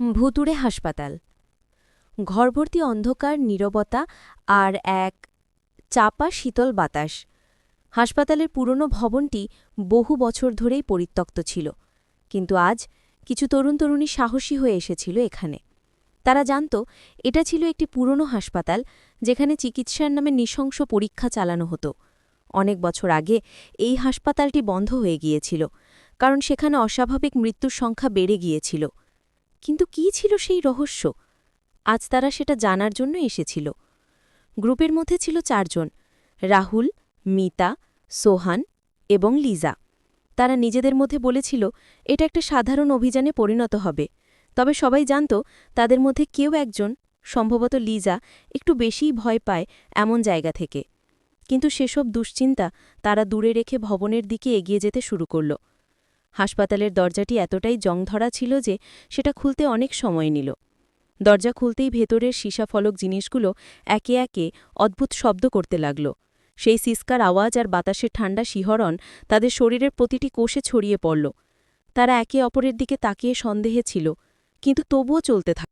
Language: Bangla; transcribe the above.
ভুতুড়ে হাসপাতাল। ঘরভর্তি অন্ধকার, নীরবতা আর এক চাপা শীতল বাতাস। হাসপাতালের পুরনো ভবনটি বহু বছর ধরেই পরিত্যক্ত ছিল, কিন্তু আজ কিছু তরুণ তরুণী সাহসী হয়ে এসেছিল এখানে। তারা জানত, এটা ছিল একটি পুরনো হাসপাতাল যেখানে চিকিৎসার নামে নৃশংস পরীক্ষা চালানো হতো। অনেক বছর আগে এই হাসপাতালটি বন্ধ হয়ে গিয়েছিল, কারণ সেখানে অস্বাভাবিক মৃত্যুর সংখ্যা বেড়ে গিয়েছিল। কিন্তু কি ছিল সেই রহস্য? আজ তারা সেটা জানার জন্য এসেছিল। গ্রুপের মধ্যে ছিল চারজন, রাহুল, মিতা, সোহান এবং লিজা। তারা নিজেদের মধ্যে বলেছিল, এটা একটা সাধারণ অভিযানে পরিণত হবে। তবে সবাই জানত, তাদের মধ্যে কেউ একজন, সম্ভবত লিজা, একটু বেশিই ভয় পায় এমন জায়গা থেকে। কিন্তু সেসব দুশ্চিন্তা তারা দূরে রেখে ভবনের দিকে এগিয়ে যেতে শুরু করল। হাসপাতালের দরজাটি এতটাই জং ধরা ছিল যে সেটা খুলতে অনেক সময় নিল। দরজা খুলতেই ভেতরের সীসাফলক জিনিসগুলো একে একে অদ্ভুত শব্দ করতে লাগল। সেই সিস্কার আওয়াজ আর বাতাসের ঠান্ডা শিহরণ তাদের শরীরের প্রতিটি কোষে ছড়িয়ে পড়ল। তারা একে অপরের দিকে তাকিয়ে সন্দেহে ছিল, কিন্তু তবুও চলতে থাক